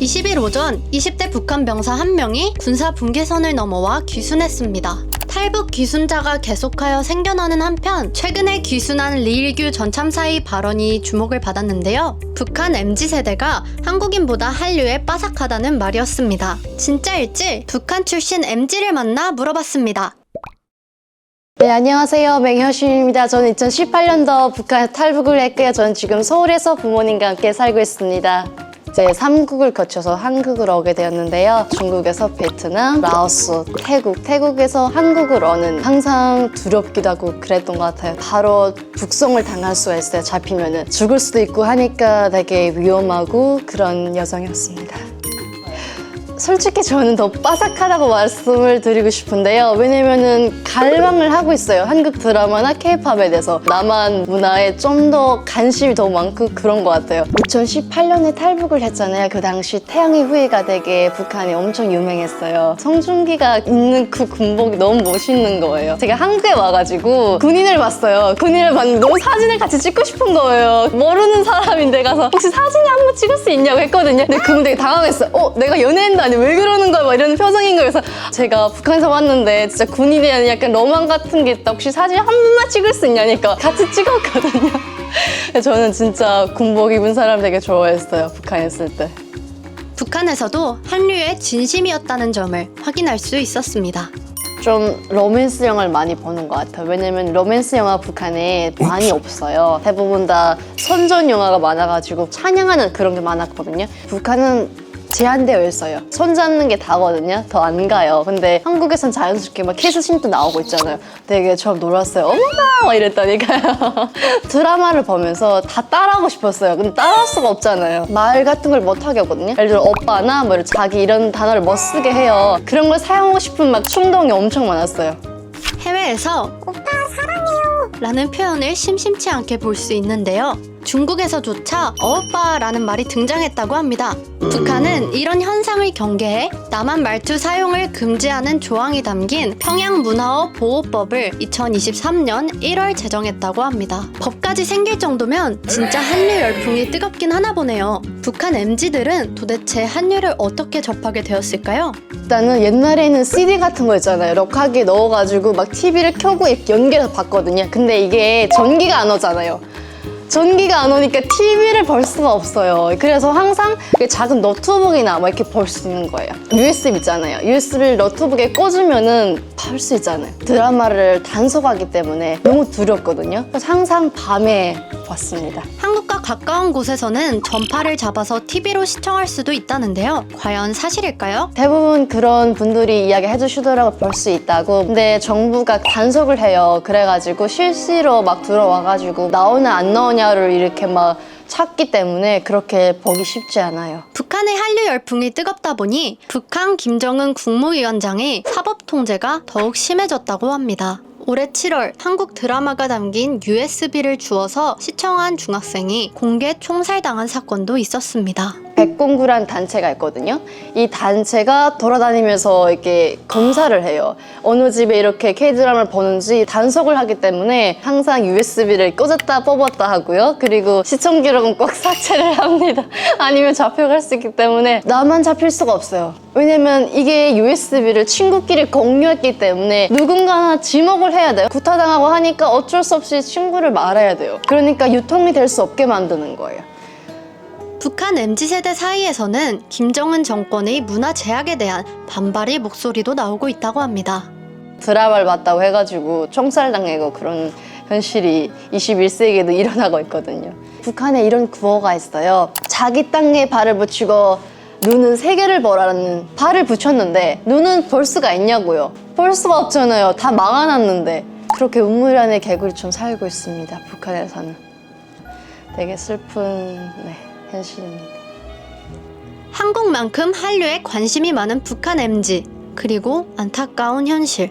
20일 오전 20대 북한 병사 한 명이 군사 분계선을 넘어와 귀순했습니다. 탈북 귀순자가 계속하여 생겨나는 한편 최근에 귀순한 리일규 전 참사의 발언이 주목을 받았는데요. 북한 MZ세대가 한국인보다 한류에 빠삭하다는 말이었습니다. 진짜일지 북한 출신 MZ를 만나 물어봤습니다. 네, 안녕하세요. 맹효신입니다. 저는 2018년도 북한 탈북을 했고요. 저는 지금 서울에서 부모님과 함께 살고 있습니다. 이제 3국을 거쳐서 한국을 오게 되었는데요. 중국에서 베트남, 라오스, 태국, 태국에서 한국을 오는 항상 두렵기도 하고 그랬던 것 같아요. 바로 북송을 당할 수가 있어요. 잡히면은 죽을 수도 있고 하니까 되게 위험하고 그런 여정이었습니다. 솔직히 저는 더 빠삭하다고 말씀을 드리고 싶은데요. 왜냐면은 갈망을 하고 있어요. 한국 드라마나 케이팝에 대해서. 남한 문화에 좀 더 관심이 더 많고 그런 것 같아요. 2018년에 탈북을 했잖아요. 그 당시 태양의 후예가 되게 북한이 엄청 유명했어요. 성준기가 입는 그 군복이 너무 멋있는 거예요. 제가 한국에 와가지고 군인을 봤어요. 군인을 봤는데 너무 사진을 같이 찍고 싶은 거예요. 모르는 사람인데 가서 혹시 사진을 한번 찍을 수 있냐고 했거든요. 근데 그분 되게 당황했어요. 어, 내가 연예인도 아니 왜 그러는 거야? 막 이런 표정인 거예요. 그래서 제가 북한에서 왔는데 진짜 군인에 대한 약간 로망 같은 게 있다. 혹시 사진 한 번만 찍을 수 있냐니까 같이 찍었거든요. 저는 진짜 군복 입은 사람 되게 좋아했어요. 북한에 있을 때. 북한에서도 한류의 진심이었다는 점을 확인할 수 있었습니다. 좀 로맨스 영화를 많이 보는 것 같아요. 왜냐면 로맨스 영화 북한에 많이 없어요. 대부분 다 선전 영화가 많아가지고 찬양하는 그런 게 많았거든요. 북한은 제한되어 있어요. 손 잡는 게 다거든요. 더 안 가요. 근데 한국에선 자연스럽게 막 키스신도 나오고 있잖아요. 되게 처음 놀랐어요. 어머나! 막 이랬다니까요. 드라마를 보면서 다 따라하고 싶었어요. 근데 따라할 수가 없잖아요. 말 같은 걸 못 하게 하거든요. 예를 들어 오빠나 뭐 자기 이런 단어를 못 쓰게 해요. 그런 걸 사용하고 싶은 막 충동이 엄청 많았어요. 해외에서 오빠 사랑해요 라는 표현을 심심치 않게 볼 수 있는데요. 중국에서조차 어오빠라는 말이 등장했다고 합니다. 북한은 이런 현상을 경계해 남한 말투 사용을 금지하는 조항이 담긴 평양 문화어 보호법을 2023년 1월 제정했다고 합니다. 법까지 생길 정도면 진짜 한류 열풍이 뜨겁긴 하나 보네요. 북한 MZ들은 도대체 한류를 어떻게 접하게 되었을까요? 일단은 옛날에는 CD 같은 거 있잖아요. 럭하게 넣어가지고 막 TV를 켜고 연결해서 봤거든요. 근데 이게 전기가 안 오잖아요. 전기가 안 오니까 TV를 볼 수가 없어요. 그래서 항상 이렇게 작은 노트북이나 막 이렇게 볼수 있는 거예요. USB 있잖아요. USB를 노트북에 꽂으면은 볼수 있잖아요. 드라마를 단속하기 때문에 너무 두렵거든요. 그래서 항상 밤에 봤습니다. 한국과 가까운 곳에서는 전파를 잡아서 TV로 시청할 수도 있다는데요. 과연 사실일까요? 대부분 그런 분들이 이야기 해주시더라고 볼 수 있다고 근데 정부가 단속을 해요 그래가지고 실시로 막 들어와가지고 나오냐 안 나오냐를 이렇게 막 찾기 때문에 그렇게 보기 쉽지 않아요 북한의 한류 열풍이 뜨겁다 보니 북한 김정은 국무위원장의 사법 통제가 더욱 심해졌다고 합니다. 올해 7월 한국 드라마가 담긴 USB를 주워서 시청한 중학생이 공개 총살당한 사건도 있었습니다. 백공구란 단체가 있거든요. 이 단체가 돌아다니면서 이렇게 검사를 해요. 어느 집에 이렇게 K드라마를 보는지 단속을 하기 때문에 항상 USB를 꽂았다 뽑았다 하고요. 그리고 시청 기록은 꼭 삭제를 합니다. 아니면 잡혀갈 수 있기 때문에 나만 잡힐 수가 없어요. 왜냐면 이게 USB를 친구끼리 공유했기 때문에 누군가 지목을 해야 돼요. 구타당하고 하니까 어쩔 수 없이 친구를 말아야 돼요. 그러니까 유통이 될 수 없게 만드는 거예요. 북한 MZ세대 사이에서는 김정은 정권의 문화 제약에 대한 반발의 목소리도 나오고 있다고 합니다. 드라마를 봤다고 해가지고 총살당하고 그런 현실이 21세기에도 일어나고 있거든요. 북한에 이런 구호가 있어요. 자기 땅에 발을 붙이고 눈은 세계를 보라는 발을 붙였는데 눈은 볼 수가 있냐고요. 볼 수가 없잖아요. 다 막아놨는데. 그렇게 운물 안의 개구리 좀 살고 있습니다. 북한에서는. 되게 슬픈 네, 현실입니다. 한국만큼 한류에 관심이 많은 북한 MZ 그리고 안타까운 현실